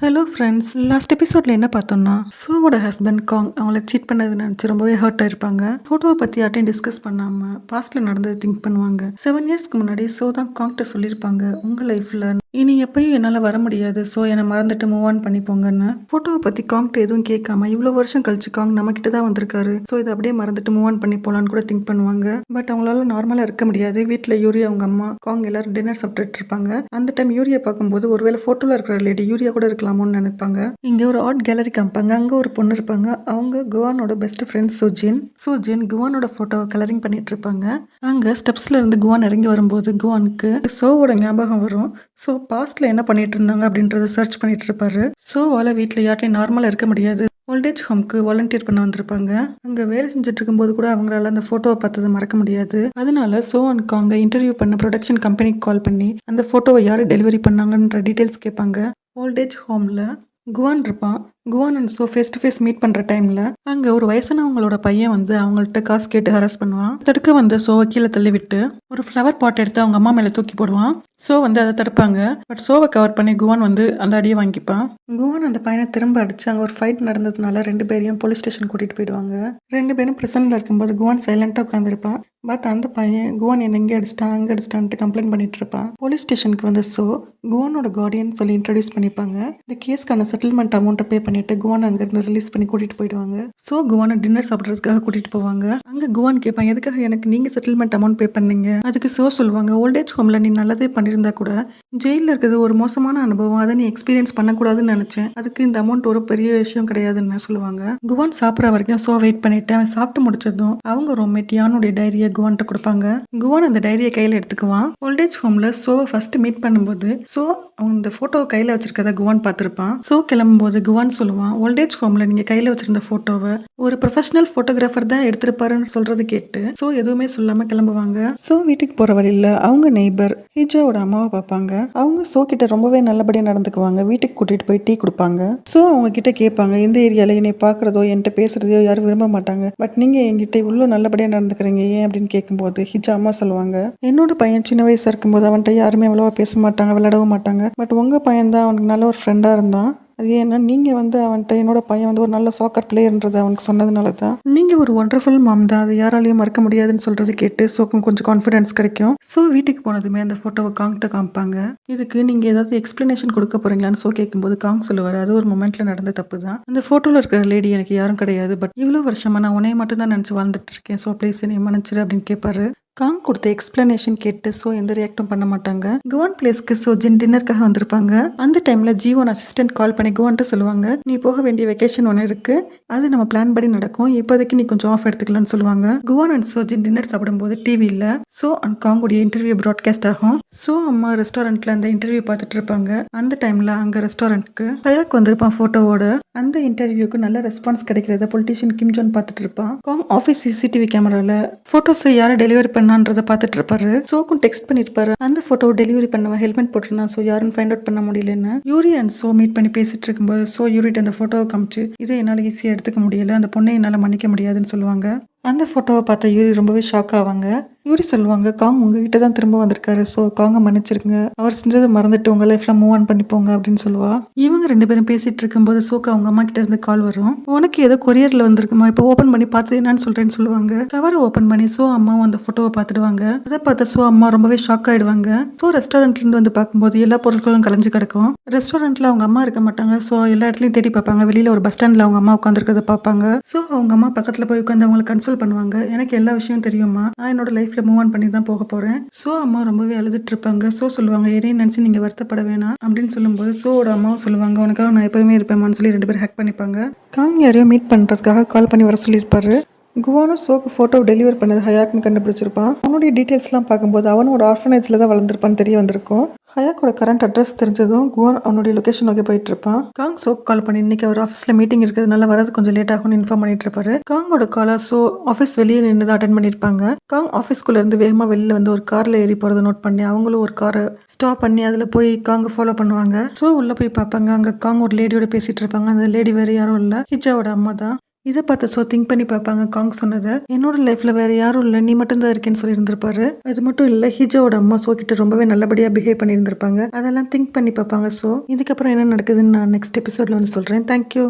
Hello friends last எபிசோட்ல என்ன பார்த்தோம்னா சோவோட ஹஸ்பண்ட் காங் அவங்கள சீட் பண்ணது நினச்சி ரொம்பவே ஹர்ட் ஆயிருப்பாங்க. ஃபோட்டோவை பற்றி யார்ட்டையும் டிஸ்கஸ் பண்ணாமல் பாஸ்ட்ல நடந்தது திங்க் பண்ணுவாங்க. செவன் இயர்ஸ்க்கு முன்னாடி சோ தான் காங்கிட்ட சொல்லியிருப்பாங்க உங்க லைஃப்ல இனி எப்பயும் என்னால் வர முடியாது. ஸோ என்னை மறந்துட்டு மூவ் ஆன் பண்ணிப்போங்கன்னு. ஃபோட்டோவை பற்றி காங்கிட்ட எதுவும் கேட்காம இவ்வளோ வருஷம் கழிச்சு காங் நம்ம கிட்ட தான் வந்திருக்காரு. ஸோ இதை அப்படியே மறந்துட்டு மூவ் ஆன் பண்ணி போகலான்னு கூட திங்க் பண்ணுவாங்க. பட் அவங்களால நார்மலாக இருக்க முடியாது. வீட்டில் யூரியா அவங்க அம்மா காங் எல்லாரும் டின்னர் சாப்பிட்டுட்டு இருப்பாங்க. அந்த டைம் யூரியா பார்க்கும்போது ஒருவேளை ஃபோட்டோவில் இருக்கிற லேடி யூரியா கூட இருக்கலாமோன்னு நினைப்பாங்க. இங்கே ஒரு ஆர்ட் கேலரி காமிப்பாங்க. அங்கே ஒரு பொண்ணு இருப்பாங்க. அவங்க குவானோட பெஸ்ட் ஃப்ரெண்ட் சுஜின். சுஜின் குவானோட ஃபோட்டோவை கலரிங் பண்ணிட்டு இருப்பாங்க. அங்கே ஸ்டெப்ஸ்ல இருந்து குவான் இறங்கி வரும்போது குவானுக்கு சோவோட ஞாபகம் வரும். ஸோ பாஸ்ட்ல என்ன பண்ணிட்டு இருந்தாங்க அப்படின்றத சர்ச் பண்ணிட்டு இருப்பாரு சோவால வீட்டில் யார்ட்டையும் நார்மலாக இருக்க முடியாது. ஓல்டேஜ் ஹோம்க்கு வாலண்டியர் பண்ண வந்திருப்பாங்க. அங்கே வேலை செஞ்சுட்டு இருக்கும்போது கூட அவங்களால அந்த ஃபோட்டோவை பார்த்ததை மறக்க முடியாது. அதனால சோ அண்ட் காங்க இன்டர்வியூ பண்ண ப்ரொடக்ஷன் கம்பெனிக்கு கால் பண்ணி அந்த ஃபோட்டோவை யார் டெலிவரி பண்ணாங்கன்ற டீட்டெயில்ஸ் கேட்பாங்க. ஓல்டேஜ் ஹோமில் குவான் இருப்பான். Kwon and so face to face meet பண்ணுற டைமில் அங்கே ஒரு வயசானவங்களோட பையன் வந்து அவங்கள்ட்ட காசு கேட்டு ஹராஸ் பண்ணுவான். தடுக்க வந்து சோவை கீழே தள்ளி விட்டு ஒரு ஃப்ளவர் பாட் எடுத்து அவங்க அம்மா மேலே தூக்கி போடுவான். சோ வந்து அதை தடுப்பாங்க. பட் சோவை கவர் பண்ணி குவான் வந்து அந்த அடியை வாங்கிப்பான். குவான் அந்த பையனை திரும்ப அடிச்சு அங்கே ஒரு ஃபைட் நடந்ததுனால ரெண்டு பேரையும் போலீஸ் ஸ்டேஷன் கூட்டிட்டு போயிடுவாங்க. ரெண்டு பேரும் பிரசன்ட்ல இருக்கும்போது குவான் சைலண்டாக உட்காந்துருப்பான் பட் அந்த பையன் குவான் என்ன இங்கே அடிச்சிட்டான் அங்கே அடிச்சிட்டான்ட்டு கம்ப்ளைண்ட் பண்ணிட்டு இருப்பான். போலீஸ் ஸ்டேஷனுக்கு வந்து சோ குவானோட கார்டியன் சொல்லி இன்ட்ரடியூஸ் பண்ணிப்பாங்க. இந்த கேஸ்க்கான செட்டில்மெண்ட் அமௌண்ட்டை பே பண்ணி பண்ணிட்டு குவான் அங்கேருந்து ரிலீஸ் பண்ணி கூட்டிட்டு போயிடுவாங்க. ஸோ குவானை டின்னர் சாப்பிட்றதுக்காக கூட்டிட்டு போவாங்க. அங்கே குவான் கேட்பான் எதுக்காக எனக்கு நீங்க செட்டில்மெண்ட் அமௌண்ட் பே பண்ணீங்க? அதுக்கு சோ சொல்லுவாங்க ஓல்டேஜ் ஹோம்ல நீ நல்லதே பண்ணியிருந்தா கூட ஜெயிலில் இருக்கிறது ஒரு மோசமான அனுபவம். அதை நீ எக்ஸ்பீரியன்ஸ் பண்ணக்கூடாதுன்னு நினைச்சேன். அதுக்கு இந்த அமௌண்ட் ஒரு பெரிய விஷயம் கிடையாதுன்னு சொல்லுவாங்க. குவான் சாப்பிட்ற வரைக்கும் சோ வெயிட் பண்ணிட்டு அவன் சாப்பிட்டு முடிச்சதும் அவங்க ரூம்மேட் யானுடைய டைரியை குவான்ட்ட கொடுப்பாங்க. குவான் அந்த டைரியை கையில் எடுத்துக்குவான். ஓல்டேஜ் ஹோம்ல சோவை ஃபர்ஸ்ட் மீட் பண்ணும்போது சோ அவன் இந்த போட்டோவை கையில் வச்சிருக்கத குவான் பார்த்துருப்பான். ஸோ கிளம்பும்போது குவான் சொல்லுவான் ஓல்டேஜ் ஹோமில் நீங்கள் கையில் வச்சிருந்த ஃபோட்டோவை ஒரு ப்ரொஃபஷனல் ஃபோட்டோகிராஃபர் தான் எடுத்திருப்பாருன்னு சொல்கிறது கேட்டு ஸோ எதுவுமே சொல்லாமல் கிளம்புவாங்க. ஸோ வீட்டுக்கு போகிற வழியில் அவங்க நெய்பர் ஹிஜாவோட அம்மாவை பார்ப்பாங்க. அவங்க ஸோ கிட்ட ரொம்பவே நல்லபடியாக நடந்துக்குவாங்க. வீட்டுக்கு கூட்டிகிட்டு போய் டீ கொடுப்பாங்க. ஸோ அவங்க கிட்ட கேட்பாங்க இந்த ஏரியாவில் என்னை பார்க்குறதோ என்கிட்ட பேசுகிறதோ யாரும் விரும்ப மாட்டாங்க. பட் நீங்கள் என்கிட்ட இவ்வளோ நல்லபடியாக நடந்துக்கிறீங்க ஏன்? அப்படின்னு கேட்கும்போது ஹிஜா அம்மா சொல்லுவாங்க என்னோட பையன் சின்ன வயசாக இருக்கும்போது அவன்கிட்ட யாருமே அவ்வளோவா பேச மாட்டாங்க விளையாடவும் மாட்டாங்க. பட் உங்கள் பையன் தான் அவனுக்கு நல்ல ஒரு ஃப்ரெண்டாக இருந்தான். அது ஏன்னா நீங்கள் வந்து அவன்கிட்ட என்னோட பையன் வந்து ஒரு நல்ல சாக்கர் பிளேயர்ன்றது அவனுக்கு சொன்னதுனால தான். நீங்கள் ஒரு ஒண்டர்ஃபுல் மாம் தான். அது யாராலையும் மறக்க முடியாதுன்னு சொல்கிறது கேட்டு சோக்கும் கொஞ்சம் கான்ஃபிடன்ஸ் கிடைக்கும். ஸோ வீட்டுக்கு போனதுமே அந்த ஃபோட்டோவை காங்கிட்ட காமிப்பாங்க. இதுக்கு நீங்கள் ஏதாவது எக்ஸ்ப்ளனேஷன் கொடுக்க போகிறீங்களான்னு சோ கேட்கும்போது காங் சொல்லுவார் அது ஒரு மொமெண்ட்ல நடந்த தப்பு தான். அந்த ஃபோட்டோவில் இருக்கிற லேடி எனக்கு யாரும் கிடையாது. பட் இவ்வளோ வருஷமாக நான் உனையை மட்டும் தான் நினச்சி வாழ்ந்துட்டு இருக்கேன். ஸோ ப்ளீஸ் என்னை மன்னிச்சிரு அப்படின்னு கேட்பாரு காங் கொடுத்த எக்ஸ்பிளனேஷன் கேட்டு ஸோ எந்த ரியாக்டும் பண்ண மாட்டாங்க. குவான் பிளேஸ்க்கு ஸோ ஜின் டின்னருக்காக வந்திருப்பாங்க. அந்த டைம்ல ஜீவன் அசிஸ்டன்ட் கால் பண்ணி குவான்ட்டு சொல்லுவாங்க நீ போக வேண்டிய வெக்கேஷன் ஒன்று இருக்கு. அது நம்ம பிளான் படி நடக்கும். இப்போதைக்கு நீ கொஞ்சம் ஆஃப் எடுத்துக்கலாம்னு சொல்லுவாங்க. Kwon and so Jin dinner சாப்பிடும்போது டிவியில் ஸோ அண்ட் காங்குடைய இன்டர்வியூ ப்ராட்காஸ்ட் ஆகும். ஸோ அம்மா ரெஸ்டாரண்ட்ல அந்த இன்டர்வியூ பார்த்துட்டு இருப்பாங்க. அந்த டைம்ல அங்கே ரெஸ்டாரண்ட்க்கு ஹயாக் வந்திருப்பான் போட்டோவோட அந்த இன்டர்வியூக்கு நல்ல ரெஸ்பான்ஸ் கிடைக்கிறத பொலிட்டிஷியன் கிம் ஜோன் பார்த்துட்டு இருப்பான். காங் ஆஃபீஸ் சிசிடிவி கேமரால போட்டோஸை யாரை டெலிவரி பண்ணான்றத பார்த்துட்டு இருப்பாரு சோக்கும் டெக்ஸ்ட் பண்ணிருப்பாரு. அந்த போட்டோ டெலிவரி பண்ணவன் ஹெல்மெட் போட்டிருந்தான் ஸோ யாரும் ஃபைண்ட் அவுட் பண்ண முடியலன்னு யூரி அண்ட் சோ மீட் பண்ணி பேசிட்டு இருக்கும்போது சோ யூரிட் அந்த போட்டோவை காமிச்சு இதை என்னால் ஈஸியாக எடுத்துக்க முடியல. அந்த பொண்ணை என்னால் மன்னிக்க முடியாதுன்னு சொல்லுவாங்க. அந்த ஃபோட்டோவை பார்த்த யூரி ரொம்பவே ஷாக் ஆவாங்க. யூரி சொல்லுவாங்க காங் உங்ககிட்ட தான் திரும்ப வந்திருக்காரு. ஸோ காங்க மன்னிச்சிருங்க. அவர் செஞ்சதை மறந்துட்டு உங்கள் லைஃப்ல மூவ் ஆன் பண்ணிப்போங்க அப்படின்னு சொல்லுவா. இவங்க ரெண்டு பேரும் பேசிட்டு இருக்கும்போது சோக்கா அவங்க அம்மா கிட்ட இருந்து கால் வரும். உனக்கு ஏதோ கொரியர்ல வந்திருக்குமா? இப்போ ஓப்பன் பண்ணி பார்த்து என்னன்னு சொல்றேன்னு சொல்லுவாங்க. கவரை ஓப்பன் பண்ணி சோ அம்மாவும் அந்த ஃபோட்டோவை பார்த்துடுவாங்க. அதை பார்த்த சோ அம்மா ரொம்பவே ஷாக் ஆயிடுவாங்க. ஸோ ரெஸ்டாரண்ட்ல இருந்து வந்து பார்க்கும்போது எல்லா பொருட்களும் கலைஞ்சு கிடக்கும். ரெஸ்டாரண்ட்ல அவங்க அம்மா இருக்க மாட்டாங்க. ஸோ எல்லா இடத்துலயும் தேடி பார்ப்பாங்க. வெளியில ஒரு பஸ் ஸ்டாண்ட்ல அவங்க அம்மா உட்காந்துருக்கிறத பார்ப்பாங்க. ஸோ அவங்க அம்மா பக்கத்துல போய் உட்காந்து அவங்களை கன்சோல் பண்ணுவாங்க. எனக்கு எல்லா விஷயம் தெரியுமா நான் என்னோட லைஃப்ல மூவ் ஆன் பண்ணி தான் போக போறேன். ஸோ அம்மா ரொம்பவே அழுதுட்டு இருப்பாங்க. ஸோ சொல்லுவாங்க எதையும் நினைச்சு நீங்க வருத்தப்பட வேணாம். அப்படின்னு சொல்லும்போது சோட அம்மாவும் சொல்லுவாங்க உனக்காக நான் எப்பவுமே இருப்பேமான்னு சொல்லி ரெண்டு பேரும் ஹேக் பண்ணிப்பாங்க. காங் யாரையும் மீட் பண்றதுக்காக கால் பண்ணி வர சொல்லியிருப்பாரு. குவானும் சோக்கு ஃபோட்டோ டெலிவர் பண்ணது ஹயாக்னு கண்டுபிடிச்சிருப்பான். அவனுடைய டீட்டெயில்ஸ்லாம் பார்க்கும்போது அவனும் ஒரு ஆர்ஃபனேஜில் தான் வளர்ந்துருப்பான்னு தெரிய வந்திருக்கும். ஹயாக்கோட கரண்ட் அட்ரஸ் தெரிஞ்சதும் குவான் அவனுடைய லொகேஷன் நோக்கி போயிட்டு இருப்பான் காங் சோக் கால் பண்ணி இன்னைக்கு அவர் ஆஃபீஸில் மீட்டிங் இருக்கிறதுனால வரது கொஞ்சம் லேட் ஆகும்னு இன்ஃபார்ம் பண்ணிட்டு இருப்பாரு காங்கோட காலா சோ ஆஃபீஸ் வெளியே நின்று தான் அட்டன் பண்ணியிருப்பாங்க. காங் ஆஃபீஸ்க்குள்ள இருந்து வேகமாக வெளியில் வந்து ஒரு காரில் ஏறி போகிறத நோட் பண்ணி அவங்களும் ஒரு காரை ஸ்டாப் பண்ணி அதில் போய் காங்க ஃபாலோ பண்ணுவாங்க. ஸோ உள்ளே போய் பார்ப்பாங்க. அங்கே காங் ஒரு லேடியோட பேசிட்டு இருப்பாங்க அந்த லேடி வேறு யாரும் இல்லை. ஹிஜாவோட அம்மா தான் இதை பார்த்து ஸோ திங்க் பண்ணி பார்ப்பாங்க. காங் சொன்னதை. என்னோட லைஃப்ல வேற யாரும் இல்லை. நீ மட்டும் தான் இருக்கேன்னு சொல்லி இருந்திருப்பாரு அது மட்டும் இல்லை. ஹிஜோவோட அம்மா ஸோ கிட்ட ரொம்பவே நல்லபடியாக பிஹேவ் பண்ணியிருந்திருப்பாங்க. அதெல்லாம் திங்க் பண்ணி பார்ப்பாங்க. ஸோ இதுக்கப்புறம் என்ன நடக்குதுன்னு நான் நெக்ஸ்ட் எபிசோட்ல வந்து சொல்றேன். தேங்க்யூ